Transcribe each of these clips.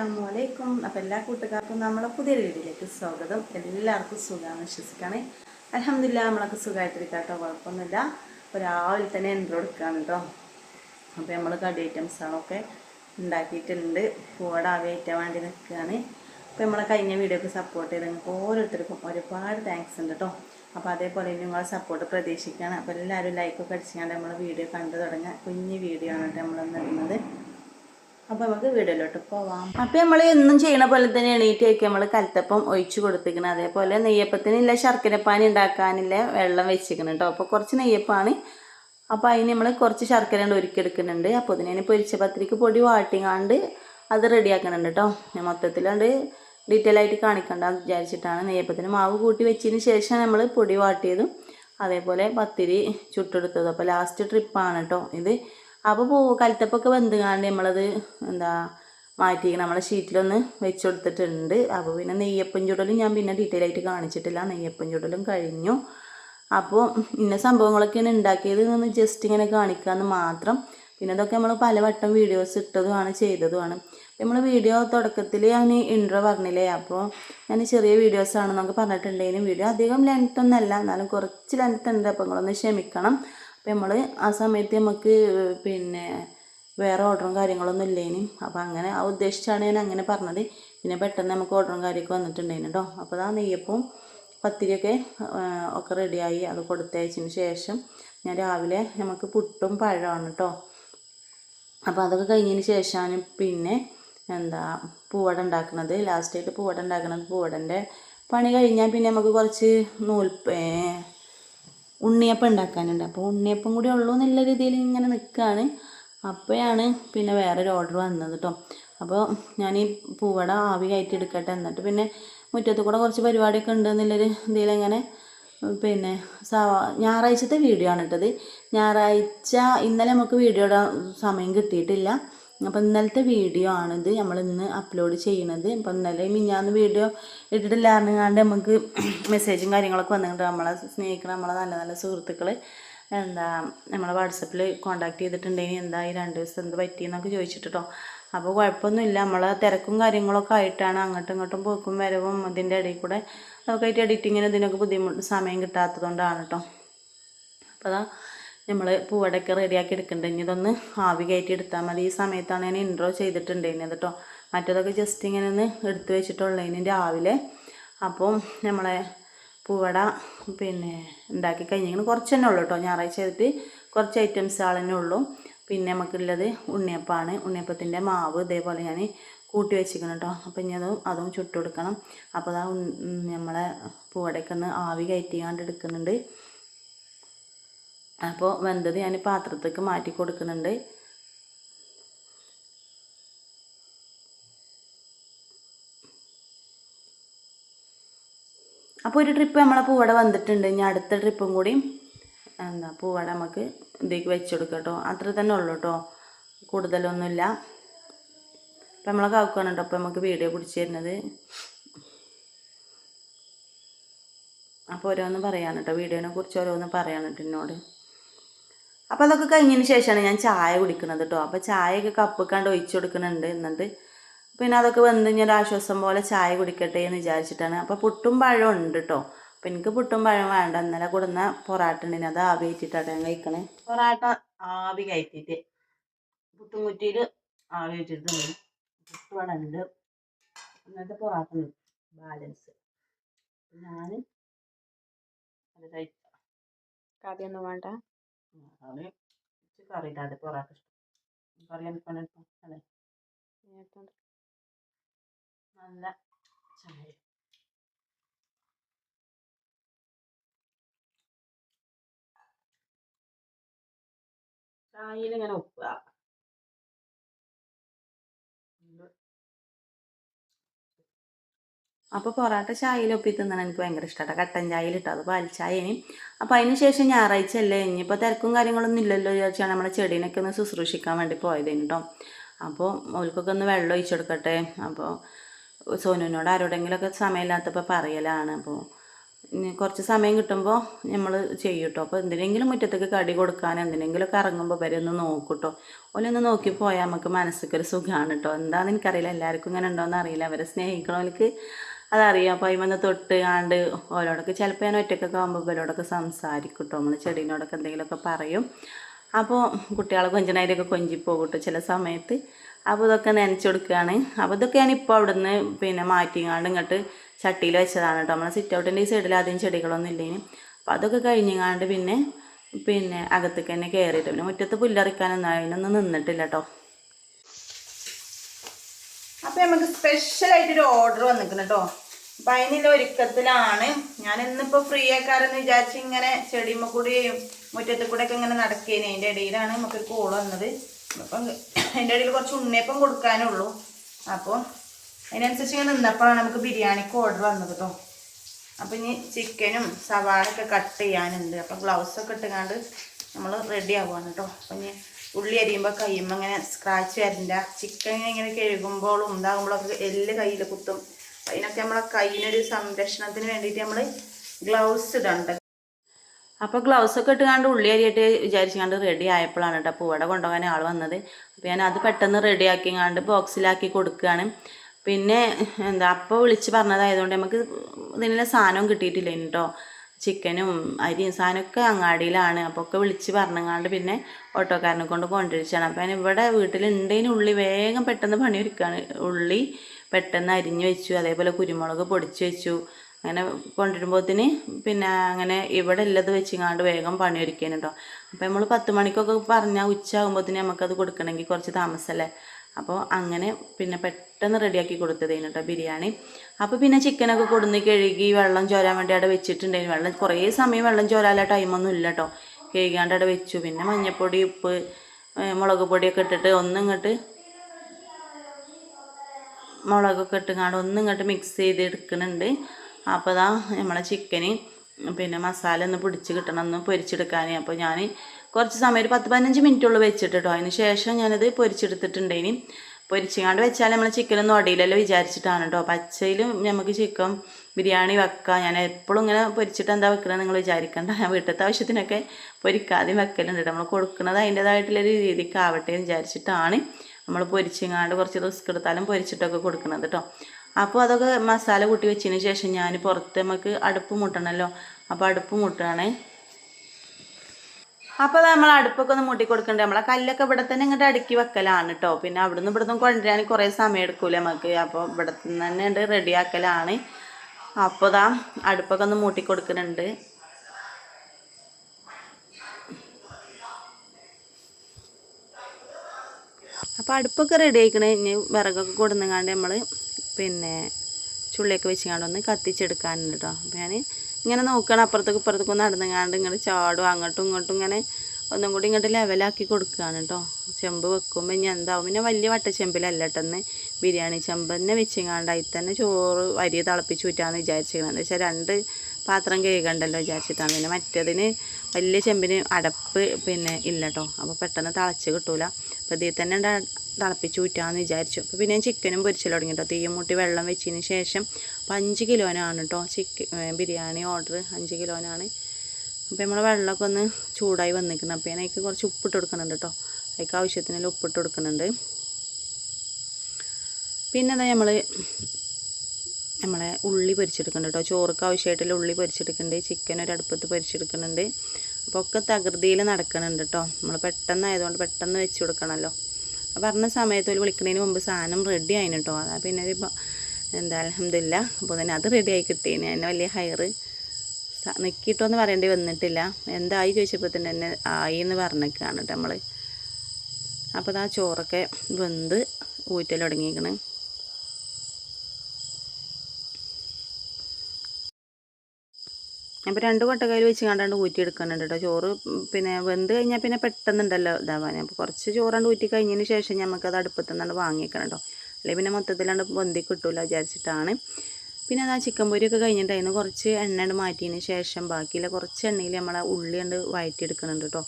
അസ്സാമു അലൈക്കും അപ്പോൾ എല്ലാ കൂട്ടുകാർക്കും നമ്മളെ പുതിയൊരു വീഡിയോയിലേക്ക് സ്വാഗതം. എല്ലാവർക്കും സുഖമാണ് വിശ്വസിക്കുകയാണ്. അലഹമില്ല നമ്മളൊക്കെ സുഖമായിട്ടിരിക്കാം കുഴപ്പമൊന്നുമില്ല. രാവിലെ തന്നെ എന്റെ കൊടുക്കുകയാണ് കേട്ടോ. അപ്പോൾ നമ്മൾ കടി ഐറ്റംസുകളൊക്കെ ഉണ്ടാക്കിയിട്ടുണ്ട്. പൂവട ഏറ്റവും വേണ്ടി നിൽക്കുകയാണ്. അപ്പോൾ നമ്മളെ കഴിഞ്ഞ വീഡിയോക്ക് സപ്പോർട്ട് ചെയ്ത് നിങ്ങൾക്ക് ഓരോരുത്തർക്കും ഒരുപാട് താങ്ക്സ് ഉണ്ട് കേട്ടോ. അപ്പോൾ അതേപോലെ നിങ്ങളെ സപ്പോർട്ട് പ്രതീക്ഷിക്കുകയാണ്. അപ്പോൾ എല്ലാവരും ലൈക്കൊക്കെ അടിച്ചുകൊണ്ട് നമ്മൾ വീഡിയോ കണ്ടു തുടങ്ങുക കുഞ്ഞ് വീഡിയോ ആണ് കേട്ടോ നമ്മളിന്ന് ഇടുന്നത്. അപ്പോൾ നമുക്ക് വീടിലോട്ട് പോവാം. അപ്പോൾ നമ്മൾ എന്നും ചെയ്യണ പോലെ തന്നെ എണീറ്റേക്ക് നമ്മൾ കലത്തപ്പം ഒഴിച്ചു കൊടുത്തിരിക്കണം അതേപോലെ നെയ്യപ്പത്തിനില്ല ശർക്കരപ്പാനി ഉണ്ടാക്കാനില്ല വെള്ളം വെച്ചിരിക്കണം കേട്ടോ അപ്പോൾ കുറച്ച് നെയ്യപ്പാണ്. അപ്പോൾ അതിന് നമ്മൾ കുറച്ച് ശർക്കര കൊണ്ട് ഒരുക്കിയെടുക്കുന്നുണ്ട്. അപ്പോൾ അതിനെ പൊരിച്ച പത്തിരിക്ക് പൊടി വാട്ടിങ്ങാണ്ട് അത് റെഡിയാക്കുന്നുണ്ട് കേട്ടോ ഞാൻ മൊത്തത്തിലുണ്ട് ഡീറ്റെയിൽ ആയിട്ട് കാണിക്കണ്ടെന്ന് വിചാരിച്ചിട്ടാണ് നെയ്യപ്പത്തിന് മാവ് കൂട്ടി വെച്ചതിന് ശേഷം നമ്മൾ പൊടി വാട്ടിയതും അതേപോലെ പത്തിരി ചുട്ടെടുത്തതും. അപ്പോൾ ലാസ്റ്റ് ട്രിപ്പാണ് കേട്ടോ ഇത്. അപ്പോൾ പൂ കലത്തപ്പൊക്കെ വെന്തുകാണ്ട് നമ്മളത് എന്താ മാറ്റി നമ്മളെ ഷീറ്റിലൊന്ന് വെച്ച് കൊടുത്തിട്ടുണ്ട് അപ്പോൾ പിന്നെ നെയ്യപ്പം ചുടലും ഞാൻ പിന്നെ ഡീറ്റെയിൽ ആയിട്ട് കാണിച്ചിട്ടില്ല. നെയ്യപ്പം ചുടലും കഴിഞ്ഞു. അപ്പോൾ ഇന്ന സംഭവങ്ങളൊക്കെയാണ് ഉണ്ടാക്കിയത് എന്ന് ജസ്റ്റ് ഇങ്ങനെ കാണിക്കാമെന്ന് മാത്രം. പിന്നെ ഇതൊക്കെ നമ്മൾ പലവട്ടം വീഡിയോസ് ഇട്ടതുമാണ് ചെയ്തതുമാണ്. നമ്മൾ വീഡിയോ തുടക്കത്തിൽ ഞാൻ ഇൻട്രോ പറഞ്ഞില്ലേ? അപ്പോൾ ഞാൻ ചെറിയ വീഡിയോസ് ആണെന്നൊക്കെ പറഞ്ഞിട്ടുണ്ടെങ്കിലും വീഡിയോ അധികം ലെങ്ത് ഒന്നല്ല. എന്നാലും കുറച്ച് ലെങ്ത് ഉണ്ട്. അപ്പോൾ നിങ്ങളൊന്ന് ക്ഷമിക്കണം. അപ്പോൾ നമ്മൾ ആ സമയത്ത് നമുക്ക് പിന്നെ വേറെ ഓർഡറും കാര്യങ്ങളൊന്നും ഇല്ലേനും. അപ്പോൾ അങ്ങനെ ആ ഉദ്ദേശിച്ചാണ് ഞാൻ അങ്ങനെ പറഞ്ഞത്. പിന്നെ പെട്ടെന്ന് നമുക്ക് ഓർഡറും കാര്യമൊക്കെ വന്നിട്ടുണ്ടായിരുന്നു കേട്ടോ അപ്പോൾ ആ നെയ്യപ്പവും പത്തിരിയൊക്കെ ഒക്കെ റെഡിയായി. അത് കൊടുത്തയച്ചതിന് ശേഷം ഞാൻ രാവിലെ നമുക്ക് പുട്ടും പഴമാണ് കേട്ടോ അപ്പോൾ അതൊക്കെ കഴിഞ്ഞതിന് ശേഷമാണ് പിന്നെ എന്താ പൂവട ഉണ്ടാക്കുന്നത് ലാസ്റ്റായിട്ട് പൂവട ഉണ്ടാക്കുന്നത് പൂവടന്റെ പണി കഴിഞ്ഞാൽ പിന്നെ നമുക്ക് കുറച്ച് നൂൽപ്പ് ഉണ്ണിയപ്പം ഉണ്ടാക്കാനുണ്ട്. അപ്പോൾ ഉണ്ണിയപ്പം കൂടി ഉള്ളൂ എന്നുള്ള രീതിയിൽ ഇങ്ങനെ നിൽക്കുകയാണ്. അപ്പോഴാണ് പിന്നെ വേറൊരു ഓർഡർ വന്നത് കേട്ടോ അപ്പോൾ ഞാൻ ഈ പൂവട ആവി കയറ്റി എടുക്കട്ടെ. എന്നിട്ട് പിന്നെ മുറ്റത്ത് കൂടെ കുറച്ച് പരിപാടിയൊക്കെ ഉണ്ട് എന്നുള്ളൊരു ഇതിലിങ്ങനെ പിന്നെ ഞായറാഴ്ചത്തെ വീഡിയോ ആണ് ഇട്ടത്. ഞായറാഴ്ച ഇന്നലെ നമുക്ക് വീഡിയോ ഇടാൻ സമയം കിട്ടിയിട്ടില്ല. അപ്പോൾ ഇന്നലത്തെ വീഡിയോ ആണിത്. നമ്മൾ ഇന്ന് അപ്ലോഡ് ചെയ്യണത്. അപ്പോൾ ഇന്നലെ മിഞ്ഞാന്ന് വീഡിയോ ഇട്ടിട്ടില്ലായിരുന്നാണ്ട് നമുക്ക് മെസ്സേജും കാര്യങ്ങളൊക്കെ വന്നിട്ടുണ്ട്. നമ്മളെ സ്നേഹിക്കണം നമ്മളെ നല്ല നല്ല സുഹൃത്തുക്കൾ എന്താ നമ്മളെ വാട്സപ്പിൽ കോൺടാക്ട് ചെയ്തിട്ടുണ്ടെങ്കിൽ എന്താ ഈ രണ്ട് ദിവസം എന്ത് പറ്റിയെന്നൊക്കെ ചോദിച്ചിട്ടോ അപ്പോൾ കുഴപ്പമൊന്നുമില്ല. നമ്മളെ തിരക്കും കാര്യങ്ങളൊക്കെ ആയിട്ടാണ് അങ്ങോട്ടും ഇങ്ങോട്ടും പോക്കും വരവും അതിന്റെ ഇടയിൽ കൂടെ അതൊക്കെ ആയിട്ട് എഡിറ്റിങ്ങിന് ഇതിനൊക്കെ ബുദ്ധിമുട്ട് സമയം കിട്ടാത്തതുകൊണ്ടാണ് കേട്ടോ അപ്പോൾ അതാ നമ്മൾ പൂവടയൊക്കെ റെഡിയാക്കി എടുക്കണ്ടെങ്കിൽ ഇതൊന്ന് ആവി കയറ്റി എടുത്താൽ മതി. ഈ സമയത്താണ് ഞാൻ ഇൻട്രോ ചെയ്തിട്ടുണ്ടായിരുന്നത് കേട്ടോ മറ്റേതൊക്കെ ജസ്റ്റ് ഇങ്ങനെ ഒന്ന് എടുത്തു വെച്ചിട്ടുള്ളതിന് രാവിലെ. അപ്പോൾ നമ്മളെ പൂവട പിന്നെ ഉണ്ടാക്കി കഴിഞ്ഞിങ്ങനെ കുറച്ച് തന്നെ ഉള്ളൂ കേട്ടോ ഞായറാഴ്ച ചെയ്തിട്ട് കുറച്ച് ഐറ്റംസ് ആളെന്നെ ഉള്ളൂ. പിന്നെ നമുക്കുള്ളത് ഉണ്ണിയപ്പമാണ്. ഉണ്ണിയപ്പത്തിന്റെ മാവ് ഇതേപോലെ ഞാൻ കൂട്ടി വെച്ചിരിക്കണം കേട്ടോ അപ്പം ഇനി അതും അതും ചുട്ടുകൊടുക്കണം അപ്പോൾ അതാ നമ്മളെ പൂവടയ്ക്കൊന്ന് ആവി കയറ്റിയാണ്ട് എടുക്കുന്നുണ്ട്. അപ്പോൾ വെന്തത് ഞാൻ പാത്രത്തേക്ക് മാറ്റി കൊടുക്കുന്നുണ്ട്. അപ്പോൾ ഒരു ട്രിപ്പ് നമ്മളെ പൂവട വന്നിട്ടുണ്ട്. ഇനി അടുത്ത ട്രിപ്പും കൂടി എന്താ പൂവട നമുക്ക് ഇതിലേക്ക് വെച്ച് കൊടുക്കാം കേട്ടോ. അത്ര തന്നെ ഉള്ളൂ കേട്ടോ. കൂടുതലൊന്നുമില്ല. അപ്പം നമ്മളെ കാക്കുകയാണ് കേട്ടോ അപ്പോൾ നമുക്ക് വീഡിയോ പിടിച്ച് തരുന്നത്. അപ്പോൾ ഓരോന്ന് പറയാൻ കേട്ടോ. വീഡിയോനെ കുറിച്ച് ഓരോന്ന് പറയാൻ കേട്ടോ എന്നോട്. അപ്പോൾ അതൊക്കെ കഴിഞ്ഞതിന് ശേഷമാണ് ഞാൻ ചായ കുടിക്കുന്നത് കേട്ടോ അപ്പോൾ ചായയൊക്കെ കപ്പ് കണ്ട് ഒഴിച്ചു കൊടുക്കുന്നുണ്ട് എന്നിട്ട് പിന്നെ അതൊക്കെ വന്ന് ഞാൻ ഒരു ആശ്വാസം പോലെ ചായ കുടിക്കട്ടെ എന്ന് വിചാരിച്ചിട്ടാണ്. അപ്പോൾ പുട്ടും പഴം ഉണ്ട് കേട്ടോ അപ്പം എനിക്ക് പുട്ടും പഴം വേണ്ട. ഇന്നലെ കൊടുന്ന പൊറാട്ട ഉണ്ടെങ്കിൽ അത് ആവി കയറ്റിയിട്ടാണ് ഞാൻ കഴിക്കണേ. പൊറാട്ട ആവി കയറ്റിയിട്ട് പുട്ടും കുറ്റിയിൽ ആവി വെച്ചിട്ടുണ്ട് പുട്ട് ഉണ്ട്. ഇന്നത്തെ പൊറാട്ട ഉണ്ട്. ബാലൻസ്. ഞാൻ അത് കഴിക്കാം. കറിയൊന്നും വേണ്ട. കറി കറി ഇല്ലാതെ പൊറാട്ട ഇഷ്ടം കറി എനിക്കാണ് ഇഷ്ടം അതെ നല്ല ചായ ചായയിൽ ഇങ്ങനെ ഉപ്പുക അപ്പോൾ പൊറോട്ട ചായയിൽ ഒപ്പി തിന്നണം എനിക്ക് ഭയങ്കര ഇഷ്ടമാണ് കട്ടൻ ചായയിൽ ഇട്ടോ അത് പാൽ ചായന് അപ്പോൾ അതിന് ശേഷം ഞായറാഴ്ച അല്ലേ ഇനിയിപ്പോൾ തിരക്കും കാര്യങ്ങളൊന്നും ഇല്ലല്ലോ വിചാരിച്ചാണ് നമ്മളെ ചെടീനൊക്കെ ഒന്ന് ശുശ്രൂഷിക്കാൻ വേണ്ടി പോയതേന് കേട്ടോ അപ്പോൾ ഓൽക്കൊക്കെ ഒന്ന് വെള്ളം ഒഴിച്ചു കൊടുക്കട്ടെ. അപ്പോൾ സോനുവിനോട് ആരോടെങ്കിലുമൊക്കെ സമയമില്ലാത്തപ്പോൾ പറയലാണ്. അപ്പോൾ കുറച്ച് സമയം കിട്ടുമ്പോൾ നമ്മൾ ചെയ്യും കേട്ടോ അപ്പോൾ എന്തിനെങ്കിലും മുറ്റത്തേക്ക് കടി കൊടുക്കാൻ എന്തിനെങ്കിലുമൊക്കെ ഇറങ്ങുമ്പോൾ വരെ ഒന്ന് നോക്കും കേട്ടോ ഓലൊന്ന് നോക്കി പോയാൽ നമുക്ക് മനസ്സിലൊരു സുഖമാണ് കേട്ടോ എന്താണെന്ന് എനിക്കറിയില്ല. എല്ലാവർക്കും ഇങ്ങനെ ഉണ്ടോയെന്ന് അറിയില്ല. അവരെ സ്നേഹിക്കണവർക്ക് അതറിയാം. അപ്പോൾ അതിമന്ന് തൊട്ട് ആണ്ട് ഓരോടൊക്കെ ചിലപ്പോൾ ഞാൻ ഒറ്റക്കൊക്കെ ആകുമ്പോൾ ഇവരോടൊക്കെ സംസാരിക്കും കേട്ടോ നമ്മൾ ചെടീനോടൊക്കെ എന്തെങ്കിലുമൊക്കെ പറയും. അപ്പോൾ കുട്ടികളെ കൊഞ്ചനായിട്ടൊക്കെ കൊഞ്ചിപ്പോകും കേട്ടോ ചില സമയത്ത്. അപ്പോൾ ഇതൊക്കെ നനച്ചു കൊടുക്കുകയാണ് അപ്പോൾ ഇതൊക്കെ ഇപ്പോൾ അവിടെ നിന്ന് പിന്നെ മാറ്റിങ്ങാണ്ട് ഇങ്ങോട്ട് ചട്ടിയിൽ വെച്ചതാണ് കേട്ടോ നമ്മൾ സിറ്റ് ഔട്ടിന്റെ ഈ സൈഡിൽ ആദ്യം ചെടികളൊന്നും ഇല്ലേന്. അപ്പോൾ അതൊക്കെ കഴിഞ്ഞങ്ങാണ്ട് പിന്നെ പിന്നെ അകത്തേക്ക് തന്നെ കയറിയിട്ട് പിന്നെ മുറ്റത്ത് പുല്ലറിക്കാനൊന്നും അതിനൊന്നും നിന്നിട്ടില്ല കേട്ടോ അപ്പോൾ നമുക്ക് സ്പെഷ്യലായിട്ടൊരു ഓർഡർ വന്നിരിക്കുന്നു കേട്ടോ അപ്പം ഒരുക്കത്തിലാണ്. ഞാൻ ഇന്നിപ്പോ ഫ്രീ ആക്കാരെന്ന് വിചാരിച്ച് ഇങ്ങനെ ചെടിമ കൂടിയും മുറ്റത്ത് കൂടെ ഒക്കെ ഇങ്ങനെ നടക്കേനെ. അതിന്റെ ഇടയിലാണ് നമുക്കൊരു കോൾ വന്നത്. അപ്പം അതിന്റെ ഇടയിൽ കുറച്ച് ഉണ്ണിയപ്പം കൊടുക്കാനുള്ളൂ. അപ്പോൾ അതിനനുസരിച്ച് ഇങ്ങനെ നിന്നപ്പോഴാണ് നമുക്ക് ബിരിയാണിക്ക് ഓർഡർ വന്നത് കേട്ടോ അപ്പം ഇനി ചിക്കനും സവാളൊക്കെ കട്ട് ചെയ്യാനുണ്ട്. അപ്പം ഗ്ലൗസൊക്കെ ഇട്ടുകൊണ്ട് നമ്മൾ റെഡി ആവുകയാണ് കേട്ടോ അപ്പം ഇനി ഉള്ളി അരിയുമ്പോൾ കയ്യുമ്പോൾ ഇങ്ങനെ സ്ക്രാച്ച് വരണ്ട. ചിക്കൻ ഇങ്ങനെ കഴുകുമ്പോഴും ഇതാകുമ്പോഴൊക്കെ എല്ല് കയ്യിൽ കുത്തും. അതിനൊക്കെ നമ്മളെ കയ്യിനൊരു സംരക്ഷണത്തിന് വേണ്ടിയിട്ട് നമ്മൾ ഗ്ലൗസ് ഇടണ്ട. അപ്പോൾ ഗ്ലൗസ് ഒക്കെ ഇട്ടുകൊണ്ട് ഉള്ളി അരിയിട്ട് വിചാരിച്ചുകൊണ്ട് റെഡി ആയപ്പോഴാണ് കേട്ടോ അപ്പോൾ ഇവിടെ കൊണ്ടുപോകാൻ ആൾ വന്നത്. അപ്പോൾ ഞാൻ അത് പെട്ടെന്ന് റെഡി ആക്കിങ്ങാണ്ട് ബോക്സിലാക്കി കൊടുക്കുകയാണ് പിന്നെ എന്താ അപ്പോൾ വിളിച്ച് പറഞ്ഞതായതുകൊണ്ട് നമുക്ക് ഇതിനുള്ള സാധനവും കിട്ടിയിട്ടില്ല കേട്ടോ ചിക്കനും അരിയും സാധനമൊക്കെ അങ്ങാടിയിലാണ്. അപ്പോൾ ഒക്കെ വിളിച്ച് പറഞ്ഞങ്ങാണ്ട് പിന്നെ ഓട്ടോക്കാരനെ കൊണ്ട് കൊണ്ടുവരിച്ചാണ്. അപ്പോൾ ഞാൻ ഇവിടെ വീട്ടിലുണ്ടതിന് ഉള്ളി വേഗം പെട്ടെന്ന് പണിയൊരുക്കുകയാണ് ഉള്ളി പെട്ടെന്ന് അരിഞ്ഞു വെച്ചു അതേപോലെ കുരുമുളക് പൊടിച്ച് വെച്ചു. അങ്ങനെ കൊണ്ടുവരുമ്പോഴത്തേന് പിന്നെ അങ്ങനെ ഇവിടെ ഉള്ളത് വെച്ചിങ്ങാണ്ട് വേഗം പണിയൊരുക്കാൻ കേട്ടോ അപ്പോൾ നമ്മൾ പത്ത് മണിക്കൊക്കെ പറഞ്ഞാൽ ഉച്ച ആകുമ്പോഴത്തേന് നമുക്കത് കൊടുക്കണമെങ്കിൽ കുറച്ച് താമസമല്ലേ അപ്പോൾ അങ്ങനെ പിന്നെ പെട്ടെന്ന് റെഡിയാക്കി കൊടുത്തതേനു കേട്ടോ ബിരിയാണി. അപ്പോൾ പിന്നെ ചിക്കനൊക്കെ കൊടുന്ന് കഴുകി വെള്ളം ചോരാൻ വേണ്ടി അവിടെ വെച്ചിട്ടുണ്ടായിരുന്നു. വെള്ളം കുറേ സമയം വെള്ളം ചോരാനുള്ള ടൈമൊന്നും ഇല്ല കേട്ടോ കഴുകാണ്ട് അവിടെ വെച്ചു. പിന്നെ മഞ്ഞൾപ്പൊടി ഉപ്പ് മുളക് പൊടിയൊക്കെ ഇട്ടിട്ട് ഒന്നിങ്ങോട്ട് മുളകൊക്കെ ഇട്ടുങ്ങാണ്ട് ഒന്നും ഇങ്ങോട്ട് മിക്സ് ചെയ്ത് എടുക്കുന്നുണ്ട് അപ്പോൾ ഇതാ നമ്മളെ ചിക്കന് പിന്നെ മസാല ഒന്ന് പിടിച്ച് കിട്ടണം ഒന്ന് പൊരിച്ചെടുക്കാൻ അപ്പോൾ ഞാൻ കുറച്ച് സമയം ഒരു പത്ത് പതിനഞ്ച് മിനിറ്റുള്ളൂ വെച്ചിട്ട് കേട്ടോ അതിന് ശേഷം ഞാനത് പൊരിച്ചെടുത്തിട്ടുണ്ടേനി. പൊരിച്ചങ്ങാണ്ട് വെച്ചാൽ നമ്മൾ ചിക്കനൊന്നും അടിയിലല്ലോ വിചാരിച്ചിട്ടാണ് കേട്ടോ പച്ചയിലും നമുക്ക് ചിക്കൻ ബിരിയാണി വെക്കുക ഞാൻ എപ്പോഴും ഇങ്ങനെ പൊരിച്ചിട്ട് എന്താ വെക്കണമെന്ന് നിങ്ങൾ വിചാരിക്കണ്ട. ഞാൻ വീട്ടിലത്തെ ആവശ്യത്തിനൊക്കെ പൊരിക്കാതെയും വെക്കലുണ്ട് നമ്മൾ കൊടുക്കുന്നത് അതിന്റേതായിട്ടുള്ളൊരു രീതിക്ക് ആവട്ടെ എന്ന് വിചാരിച്ചിട്ടാണ് നമ്മൾ പൊരിച്ചിങ്ങാണ്ട് കുറച്ച് റിസ്ക് എടുത്താലും പൊരിച്ചിട്ടൊക്കെ കൊടുക്കുന്നത് കേട്ടോ. അപ്പോൾ അതൊക്കെ മസാല കൂട്ടി വെച്ചതിന് ശേഷം ഞാൻ പുറത്ത് നമുക്ക് അടുപ്പ് മുട്ടണമല്ലോ. അപ്പോൾ അടുപ്പ് മുട്ടുകയാണ് അപ്പോൾ നമ്മൾ അടുപ്പൊക്കെ ഒന്ന് മൂട്ടി കൊടുക്കണ്ടേ? നമ്മളെ കല്ലൊക്കെ ഇവിടെ തന്നെ ഇങ്ങോട്ട് അടുക്കി വെക്കലാണ് കേട്ടോ. പിന്നെ അവിടുന്ന് ഇവിടുന്ന് കൊണ്ടുവരാൻ കുറേ സമയം എടുക്കൂലേ നമുക്ക്. അപ്പോൾ ഇവിടെ തന്നെ റെഡിയാക്കലാണ് അപ്പോൾ ദാ അടുപ്പൊക്കെ ഒന്ന് മൂട്ടി കൊടുക്കുന്നുണ്ട് അപ്പോൾ അടുപ്പൊക്കെ റെഡി ആയിക്കണേ ഇനി വിറകൊക്കെ കൊടുന്നങ്ങാണ്ട് നമ്മൾ പിന്നെ ചുള്ളിയൊക്കെ വെച്ചുകൊണ്ട് ഒന്ന് കത്തിച്ചെടുക്കാനുണ്ട് കേട്ടോ അപ്പോൾ ഞാൻ ഇങ്ങനെ നോക്കുകയാണ് അപ്പുറത്തേക്ക് ഇപ്പുറത്തേക്ക് നടന്നങ്ങാണ്ട് ഇങ്ങനെ ചാടും. അങ്ങോട്ടും ഇങ്ങോട്ടും ഇങ്ങനെ ഒന്നും കൂടി ഇങ്ങോട്ട് ലെവലാക്കി കൊടുക്കുകയാണ് കേട്ടോ ചെമ്പ് വെക്കുമ്പോൾ ഇനി എന്താവും? പിന്നെ വലിയ വട്ടച്ചെമ്പിലല്ല കേട്ടെന്ന് ബിരിയാണി ചെമ്പന്നെ വെച്ചിങ്ങാണ്ട് അതിൽ തന്നെ ചോറ് വരി തിളപ്പിച്ച് ഊറ്റാന്ന് വിചാരിച്ചിരിക്കുന്നത് എന്താ വെച്ചാൽ രണ്ട് പാത്രം കഴുകണ്ടല്ലോ വിചാരിച്ചിട്ടാണ്. പിന്നെ മറ്റേതിന് വലിയ ചെമ്പിന് അടപ്പ് പിന്നെ ഇല്ല കേട്ടോ അപ്പോൾ പെട്ടെന്ന് തിളച്ച് കിട്ടൂല. അപ്പോൾ ഇതിൽ തന്നെ തിളപ്പിച്ച് വിറ്റാന്ന് വിചാരിച്ചു. അപ്പോൾ പിന്നെ ഞാൻ ചിക്കനും പൊരിച്ചൽ തുടങ്ങി കേട്ടോ തീയും മുട്ടി വെള്ളം വെച്ചതിന് ശേഷം അപ്പോൾ അഞ്ച് കിലോനാണ് കേട്ടോ ചിക്കൻ ബിരിയാണി ഓർഡർ. അഞ്ച് കിലോനാണ്. അപ്പോൾ നമ്മൾ വെള്ളമൊക്കെ ഒന്ന് ചൂടായി വന്നിരിക്കുന്നത് അപ്പോൾ ഞാൻ അതിലേക്ക് കുറച്ച് ഉപ്പിട്ട് കൊടുക്കുന്നുണ്ട് കേട്ടോ അതിലേക്ക് ആവശ്യത്തിനുള്ള ഉപ്പിട്ട് കൊടുക്കുന്നുണ്ട്. പിന്നെ അതാ നമ്മൾ നമ്മളെ ഉള്ളി പൊരിച്ചെടുക്കുന്നുണ്ട് കേട്ടോ ചോറുക്ക് ആവശ്യമായിട്ടുള്ള ഉള്ളി പൊരിച്ചെടുക്കുന്നുണ്ട് ചിക്കൻ ഒരു അടുപ്പത്ത് പൊരിച്ചെടുക്കുന്നുണ്ട് അപ്പോൾ ഒക്കെ തകൃതിയിൽ നടക്കുന്നുണ്ട് കേട്ടോ നമ്മൾ പെട്ടെന്ന് ആയതുകൊണ്ട് പെട്ടെന്ന് വെച്ച് കൊടുക്കണമല്ലോ പറഞ്ഞ സമയത്ത് ഒരു വിളിക്കുന്നതിന് മുമ്പ് സാധനം റെഡി ആയിന് കേട്ടോ അതാ പിന്നെ ഒരു എന്താ അലഹമില്ല അപ്പോൾ തന്നെ അത് റെഡി ആയി കിട്ടിയേനെ എന്നെ വലിയ ഹയർ നിൽക്കിയിട്ടോന്ന് പറയേണ്ടി വന്നിട്ടില്ല. എന്തായി ചോദിച്ചപ്പോൾ തന്നെ എന്നെ ആയി എന്ന് പറഞ്ഞേക്കാണ് കേട്ടോ നമ്മൾ അപ്പോൾ ആ ചോറൊക്കെ വെന്ത് ഊറ്റൽ തുടങ്ങിയിരിക്കണ് അപ്പോൾ രണ്ട് കൊട്ടക്കയിൽ വെച്ച് കണ്ടാണ്ട് ഊറ്റിയെടുക്കുന്നുണ്ട് കേട്ടോ ചോറ് പിന്നെ വെന്ത് കഴിഞ്ഞാൽ പിന്നെ പെട്ടെന്നുണ്ടല്ലോ ഇതാവാൻ അപ്പോൾ കുറച്ച് ചോറാണ്ട് ഊറ്റി കഴിഞ്ഞതിന് ശേഷം നമുക്കത് അടുപ്പത്തു നിന്നാണ്ട് വാങ്ങിക്കണം കേട്ടോ അല്ലെങ്കിൽ പിന്നെ മൊത്തത്തിലാണ്ട് പൊന്തി കിട്ടൂല വിചാരിച്ചിട്ടാണ്. പിന്നെ അത് ആ ചിക്കൻ പൊരിയൊക്കെ കഴിഞ്ഞിട്ടായിരുന്നു കുറച്ച് എണ്ണ മാറ്റിയതിന് ശേഷം ബാക്കിയുള്ള കുറച്ച് എണ്ണയിൽ നമ്മൾ ആ ഉള്ളി ഉണ്ട് വഴറ്റിയെടുക്കുന്നുണ്ട് കേട്ടോ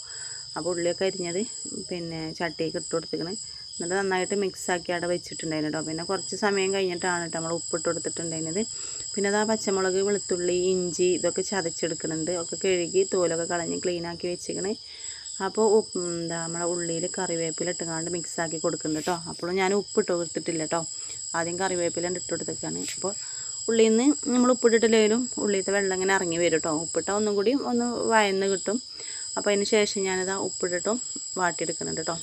അപ്പോൾ ഉള്ളിയൊക്കെ അരിഞ്ഞത് പിന്നെ ചട്ടിയൊക്കെ ഇട്ട് കൊടുത്തിക്കണ്. എന്നിട്ട് നന്നായിട്ട് മിക്സ് ആക്കി അവിടെ വെച്ചിട്ടുണ്ടായിരുന്നു കേട്ടോ പിന്നെ കുറച്ച് സമയം കഴിഞ്ഞിട്ടാണ് കേട്ടോ നമ്മൾ ഉപ്പിട്ട് കൊടുത്തിട്ടുണ്ടായിരുന്നത് പിന്നെ അതാ പച്ചമുളക് വെളുത്തുള്ളി ഇഞ്ചി ഇതൊക്കെ ചതച്ചെടുക്കുന്നുണ്ട്. ഒക്കെ കഴുകി തോലൊക്കെ കളഞ്ഞ് ക്ലീനാക്കി വെച്ചിക്കണ് അപ്പോൾ എന്താ നമ്മളെ ഉള്ളിയിൽ കറിവേപ്പില ഇട്ടുകൊണ്ട് മിക്സാക്കി കൊടുക്കുന്നുണ്ട് കേട്ടോ അപ്പോൾ ഞാൻ ഉപ്പിട്ട് കൊടുത്തിട്ടില്ല കേട്ടോ ആദ്യം കറിവേപ്പില ഇട്ട് കൊടുത്തേക്കാണ്. അപ്പോൾ ഉള്ളിയിൽ നിന്ന് നമ്മൾ ഉപ്പിട്ടിട്ടില്ലെങ്കിലും ഉള്ളിയിലത്തെ വെള്ളം ഇങ്ങനെ ഇറങ്ങി വരും കേട്ടോ ഉപ്പിട്ടാൽ ഒന്നും കൂടി ഒന്ന് വയന്ന് കിട്ടും. അപ്പോൾ അതിന് ശേഷം ഞാനിതാ ഉപ്പിട്ടിട്ടും വാട്ടിയെടുക്കുന്നുണ്ട് കേട്ടോ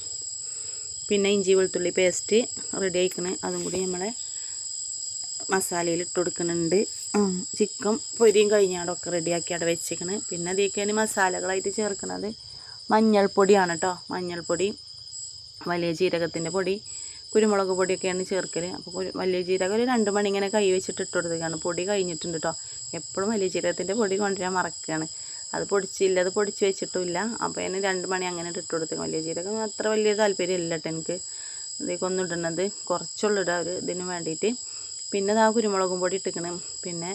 പിന്നെ ഇഞ്ചി വെളുത്തുള്ളി പേസ്റ്റ് റെഡി ആയിക്കണേ. അതും കൂടി നമ്മളെ മസാലയിൽ ഇട്ട് കൊടുക്കുന്നുണ്ട്. ചിക്കൻ പൊരിയും കഴിഞ്ഞാടൊക്കെ റെഡിയാക്കി അവിടെ വെച്ചേക്കണ്. പിന്നെ അതേക്കാണ് മസാലകളായിട്ട് ചേർക്കുന്നത് മഞ്ഞൾപ്പൊടിയാണ് കേട്ടോ മഞ്ഞൾപ്പൊടി വലിയ ജീരകത്തിന്റെ പൊടി കുരുമുളക് പൊടിയൊക്കെയാണ് ചേർക്കൽ അപ്പോൾ വലിയ ജീരകം ഒരു രണ്ട് മണി ഇങ്ങനെ കൈ വെച്ചിട്ട് ഇട്ട് കൊടുക്കുകയാണ് പൊടി കഴിഞ്ഞിട്ടുണ്ട് കേട്ടോ എപ്പോഴും വലിയ ജീരകത്തിന്റെ പൊടി കൊണ്ടുവരാൻ മറക്കുകയാണ് അത് പൊടിച്ചില്ല അത് പൊടിച്ച് വെച്ചിട്ടുമില്ല. അപ്പോൾ അതിന് രണ്ട് മണി അങ്ങനെ ഇട്ട് കൊടുത്തു വലിയ ജീരകം അത്ര വലിയ താല്പര്യമില്ല കേട്ടോ എനിക്ക്. ഇതിലേക്കൊന്നും ഇടുന്നത് കുറച്ചുള്ളൂ ഇടുക ഒരു ഇതിന് വേണ്ടിയിട്ട്. പിന്നെ ഇതാ കുരുമുളകും പൊടി ഇട്ടിക്കണം. പിന്നെ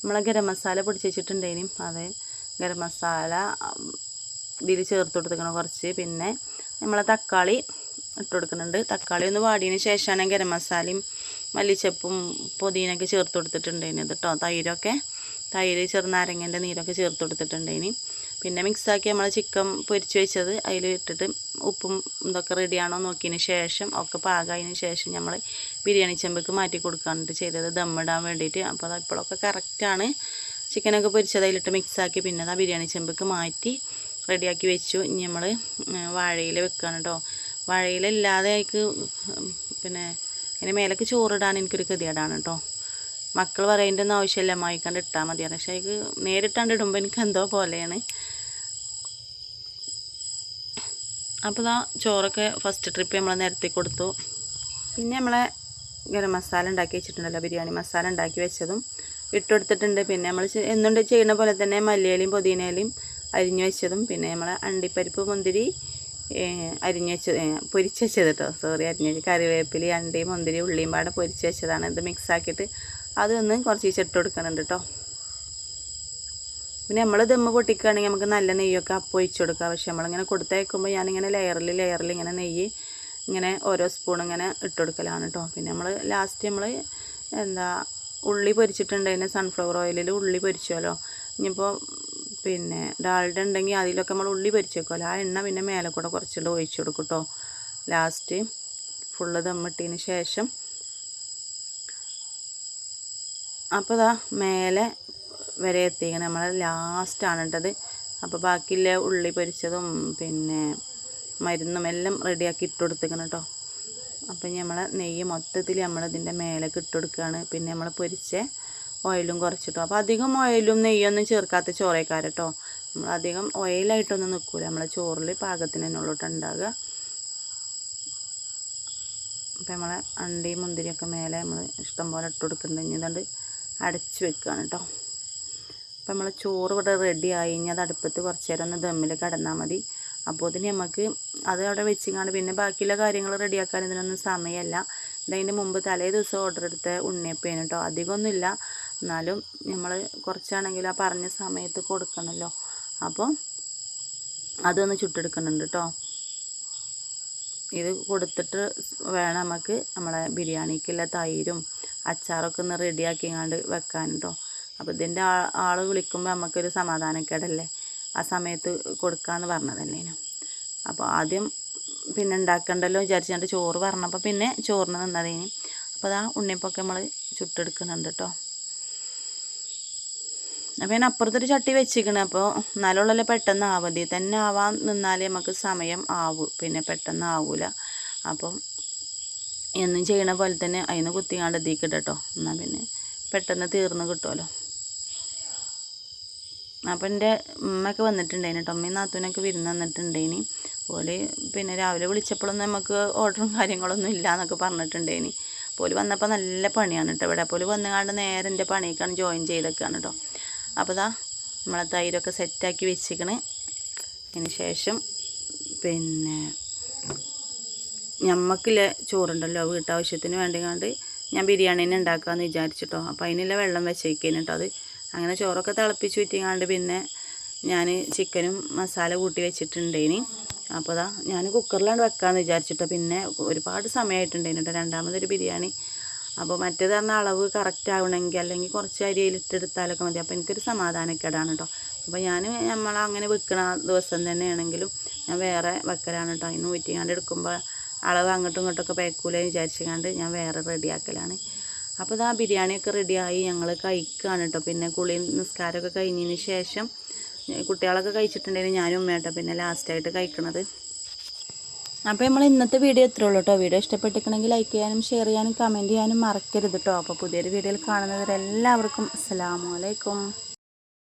നമ്മളെ ഗരം മസാല പൊടിച്ച് വെച്ചിട്ടുണ്ടേനും. അത് ഗരം മസാല ഇതിൽ ചേർത്ത് കൊടുത്തിക്കണം കുറച്ച്. പിന്നെ നമ്മളെ തക്കാളി ഇട്ട് കൊടുക്കുന്നുണ്ട്. തക്കാളി ഒന്ന് വാടിയതിന് ശേഷമാണ് ഗരം മസാലയും മല്ലിച്ചപ്പും പുതിനൊക്കെ ചേർത്ത് കൊടുത്തിട്ടുണ്ടായിന് കേട്ടോ തൈരൊക്കെ തൈര് ചെറുനാരങ്ങേന്റെ നീരൊക്കെ ചേർത്ത് കൊടുത്തിട്ടുണ്ടായിന് പിന്നെ മിക്സാക്കി നമ്മൾ ചിക്കൻ പൊരിച്ച് വെച്ചത് അതിൽ ഇട്ടിട്ട് ഉപ്പും ഇതൊക്കെ റെഡിയാണോ നോക്കിയതിന് ശേഷം ഒക്കെ പാകമായതിന് ശേഷം നമ്മൾ ബിരിയാണി ചെമ്പക്ക് മാറ്റി കൊടുക്കാനായിട്ട് ചെയ്തത് ദമ്മിടാൻ വേണ്ടിയിട്ട്. അപ്പോൾ അത് ഇപ്പോഴൊക്കെ കറക്റ്റാണ് ചിക്കനൊക്കെ പൊരിച്ചത് അതിലിട്ട് മിക്സാക്കി പിന്നെ അത് ബിരിയാണി ചെമ്പക്ക് മാറ്റി റെഡിയാക്കി വെച്ചു. ഇനി നമ്മൾ വാഴയിൽ വെക്കുകയാണ് കേട്ടോ വാഴയിലില്ലാതെ എനിക്ക് പിന്നെ അതിന് മേലേക്ക് ചോറിടാൻ എനിക്കൊരു ഗതികേടാണ് കേട്ടോ മക്കൾ പറയേണ്ടൊന്നും ആവശ്യമില്ല അമ്മായിക്കാണ്ട് ഇട്ടാൽ മതിയാണ് പക്ഷേ എനിക്ക് നേരിട്ടാണ്ട് ഇടുമ്പോൾ എനിക്ക് എന്തോ പോലെയാണ്. അപ്പോൾ ഇതാ ചോറൊക്കെ ഫസ്റ്റ് ട്രിപ്പ് നമ്മൾ നിരത്തി കൊടുത്തു. പിന്നെ നമ്മളെ ഗരം മസാല ഉണ്ടാക്കി വെച്ചിട്ടുണ്ടല്ലോ ബിരിയാണി മസാല ഉണ്ടാക്കി വെച്ചതും ഇട്ടുകൊടുത്തിട്ടുണ്ട് പിന്നെ നമ്മൾ എന്നുണ്ട് ചെയ്യുന്ന പോലെ തന്നെ മല്ലിയിലയും പുതിനയിലയും അരിഞ്ഞു വെച്ചതും പിന്നെ നമ്മളെ അണ്ടിപ്പരിപ്പ് മുന്തിരി അരിഞ്ഞു വെച്ചത് പൊരിച്ച് വെച്ചത് കേട്ടോ സോറി അരിഞ്ഞു വെച്ച് കറിവേപ്പില അണ്ടി മുന്തിരി ഉള്ളിയും പാടെ പൊരിച്ച് വെച്ചതാണ്. ഇത് മിക്സാക്കിയിട്ട് അതൊന്ന് കുറച്ച് ചെട്ട് കൊടുക്കുന്നുണ്ട് കേട്ടോ പിന്നെ നമ്മൾ ദമ്മ് പൊട്ടിക്കുകയാണെങ്കിൽ നമുക്ക് നല്ല നെയ്യൊക്കെ അപ്പം ഒഴിച്ചു കൊടുക്കാം. പക്ഷെ നമ്മളിങ്ങനെ കൊടുത്തയക്കുമ്പോൾ ഞാനിങ്ങനെ ലെയറിൽ ലെയറിൽ ഇങ്ങനെ നെയ്യ് ഇങ്ങനെ ഓരോ സ്പൂൺ ഇങ്ങനെ ഇട്ട് കൊടുക്കലാണ് കേട്ടോ പിന്നെ നമ്മൾ ലാസ്റ്റ് നമ്മൾ എന്താ ഉള്ളി പൊരിച്ചിട്ടുണ്ടെങ്കിൽ സൺഫ്ലവർ ഓയിലിൽ ഉള്ളി പൊരിച്ചല്ലോ ഇനിയിപ്പോൾ പിന്നെ ഡാൽഡ ഉണ്ടെങ്കിൽ അതിലൊക്കെ നമ്മൾ ഉള്ളി പൊരിച്ച് വെക്കുമല്ലോ ആ എണ്ണ പിന്നെ മേലെ കൂടെ കുറച്ചുകൂടെ ഒഴിച്ചു കൊടുക്കും കേട്ടോ ലാസ്റ്റ് ഫുള്ള് ദമ്മിട്ടതിന് ശേഷം അപ്പോൾ ഇതാ മേലെ വരെ എത്തിക്കണം നമ്മൾ ലാസ്റ്റാണ് ഇട്ടത് അപ്പോൾ ബാക്കിയുള്ള ഉള്ളി പൊരിച്ചതും പിന്നെ മരുന്നും എല്ലാം റെഡിയാക്കി ഇട്ട് കൊടുത്തേക്കണം കേട്ടോ അപ്പം നമ്മൾ നെയ്യ് മൊത്തത്തിൽ നമ്മളതിന്റെ മേലേക്ക് ഇട്ട് കൊടുക്കുകയാണ് പിന്നെ നമ്മൾ പൊരിച്ച ഓയിലും കുറച്ചിട്ടു. അപ്പോൾ അധികം ഓയിലും നെയ്യൊന്നും ചേർക്കാത്ത ചോറേക്കാർ കേട്ടോ നമ്മൾ അധികം ഓയിലായിട്ടൊന്നും നിൽക്കില്ല നമ്മളെ ചോറിൽ പാകത്തിന് തന്നെ ഉള്ളൂട്ടോ ഉണ്ടാകുക അപ്പം നമ്മളെ അണ്ടിയും മുന്തിരിയൊക്കെ മേലെ നമ്മൾ ഇഷ്ടം പോലെ ഇട്ട് കൊടുക്കുന്നുണ്ട് ഇനി അടച്ച് വെക്കുകയാണ് കേട്ടോ അപ്പം നമ്മൾ ചോറ് ഇവിടെ റെഡി ആയി. കഴിഞ്ഞാൽ അത് അടുപ്പത്ത് കുറച്ച് നേരം ഒന്ന് ദമ്മിൽ കിടന്നാൽ മതി. അപ്പോൾ അതിന് നമുക്ക് അത് അവിടെ വെച്ചിങ്ങാണ്ട് പിന്നെ ബാക്കിയുള്ള കാര്യങ്ങൾ റെഡിയാക്കാൻ ഇതിനൊന്നും സമയമല്ല ഇതതിന്റെ മുമ്പ് തലേ ദിവസം ഓർഡർ എടുത്ത ഉണ്ണിയപ്പേന് കേട്ടോ അധികമൊന്നുമില്ല എന്നാലും നമ്മൾ കുറച്ചാണെങ്കിൽ ആ പറഞ്ഞ സമയത്ത് കൊടുക്കണമല്ലോ അപ്പോൾ അതൊന്ന് ചുട്ടെടുക്കുന്നുണ്ട് കേട്ടോ ഇത് കൊടുത്തിട്ട് വേണം നമുക്ക് നമ്മളെ ബിരിയാണിക്കുള്ള തൈരും അച്ചാറൊക്കെ ഒന്ന് റെഡിയാക്കിങ്ങാണ്ട് വെക്കാൻ കേട്ടോ അപ്പോൾ ഇതിന്റെ ആ ആൾ വിളിക്കുമ്പോൾ നമുക്കൊരു സമാധാനക്കേടല്ലേ? ആ സമയത്ത് കൊടുക്കാമെന്ന് പറഞ്ഞതല്ലേ അപ്പോൾ ആദ്യം പിന്നെ ഉണ്ടാക്കണ്ടല്ലോ വിചാരിച്ചുകൊണ്ട് ചോറ് പറഞ്ഞപ്പോൾ പിന്നെ ചോറിന് നിന്നതേനി. അപ്പോൾ അതാ ഉണ്ണിപ്പൊക്കെ നമ്മൾ ചുട്ടെടുക്കുന്നുണ്ട് കേട്ടോ അപ്പോൾ ഞാൻ അപ്പുറത്തൊരു ചട്ടി വെച്ചിരിക്കണേ അപ്പോൾ എന്നാലുള്ളല്ലോ പെട്ടെന്ന് ആവതി തന്നെ ആവാൻ നിന്നാലേ നമുക്ക് സമയം ആവും. പിന്നെ പെട്ടെന്ന് ആവൂല. അപ്പം എന്നും ചെയ്യണ പോലെ തന്നെ അതിന് കുത്തിങ്ങാണ്ട് എത്തിക്കിട്ടോ കേട്ടോ എന്നാൽ പിന്നെ പെട്ടെന്ന് തീർന്ന് കിട്ടുമല്ലോ അപ്പം എന്റെ ഉമ്മയൊക്കെ വന്നിട്ടുണ്ടായിന് ടൊമ്മയും നാത്തൂനൊക്കെ വിരുന്ന് വന്നിട്ടുണ്ടായിനി. ഓൽ പിന്നെ രാവിലെ വിളിച്ചപ്പോഴൊന്നും നമുക്ക് ഓർഡറും കാര്യങ്ങളൊന്നും ഇല്ല എന്നൊക്കെ പറഞ്ഞിട്ടുണ്ടായിനി പോൽ വന്നപ്പോൾ നല്ല പണിയാണ് കേട്ടോ ഇവിടെ. പോൽ വന്നുകാണ്ട് നേരെ എന്റെ പണിയൊക്കെയാണ് ജോയിൻ ചെയ്തൊക്കെയാണ് കേട്ടോ അപ്പോൾ ഇതാ നമ്മളെ തൈരൊക്കെ സെറ്റാക്കി വെച്ചിക്കണ്. അതിന് ശേഷം പിന്നെ ഞമ്മക്കില്ല ചോറുണ്ടല്ലോ വീട്ടാവശ്യത്തിന് വേണ്ടിങ്ങാണ്ട് ഞാൻ ബിരിയാണീനെ ഉണ്ടാക്കാമെന്ന് വിചാരിച്ചിട്ടോ. അപ്പോൾ അതിനുള്ള വെള്ളം വെച്ചേക്കേന് കേട്ടോ അത് അങ്ങനെ ചോറൊക്കെ തിളപ്പിച്ച് വിറ്റിങ്ങാണ്ട് പിന്നെ ഞാൻ ചിക്കനും മസാല കൂട്ടി വെച്ചിട്ടുണ്ടേനി. അപ്പോൾ അതാ ഞാൻ കുക്കറിലാണ് വെക്കാമെന്ന് വിചാരിച്ചിട്ടോ. പിന്നെ ഒരുപാട് സമയമായിട്ടുണ്ടായിരുന്നു കേട്ടോ രണ്ടാമതൊരു ബിരിയാണി. അപ്പോൾ മറ്റേത് പറഞ്ഞ അളവ് കറക്റ്റ് ആവണമെങ്കിൽ അല്ലെങ്കിൽ കുറച്ച് അരി അതിലിട്ടെടുത്താലൊക്കെ മതി. അപ്പോൾ എനിക്കൊരു സമാധാനക്കേടാണ് കേട്ടോ അപ്പോൾ ഞാൻ നമ്മൾ അങ്ങനെ വെക്കണ ദിവസം തന്നെയാണെങ്കിലും ഞാൻ വേറെ വെക്കലാണ് കേട്ടോ അതിന് ഊറ്റിങ്ങാണ്ട് എടുക്കുമ്പോൾ അളവ് അങ്ങോട്ടും ഇങ്ങോട്ടൊക്കെ പേക്കൂലെന്ന് വിചാരിച്ചുകൊണ്ട് ഞാൻ വേറെ റെഡിയാക്കലാണ്. അപ്പോൾ ഇതാ ബിരിയാണിയൊക്കെ റെഡിയായി. ഞങ്ങൾ കഴിക്കുകയാണ് കേട്ടോ പിന്നെ കുളി നിസ്കാരമൊക്കെ കഴിഞ്ഞതിന് ശേഷം കുട്ടികളൊക്കെ കഴിച്ചിട്ടുണ്ടെങ്കിൽ ഞാനും ഉമ്മയാട്ടോ പിന്നെ ലാസ്റ്റായിട്ട് കഴിക്കണത്. അപ്പോൾ നമ്മൾ ഇന്നത്തെ വീഡിയോ ഇത്രേ ഉള്ളൂ കേട്ടോ വീഡിയോ ഇഷ്ടപ്പെട്ടിട്ടുണ്ടെങ്കിൽ ലൈക്ക് ചെയ്യാനും ഷെയർ ചെയ്യാനും കമന്റ് ചെയ്യാനും മറക്കരുത് കേട്ടോ അപ്പോൾ പുതിയൊരു വീഡിയോയിൽ കാണുന്നവരെല്ലാവർക്കും അസ്സലാമു അലൈക്കും.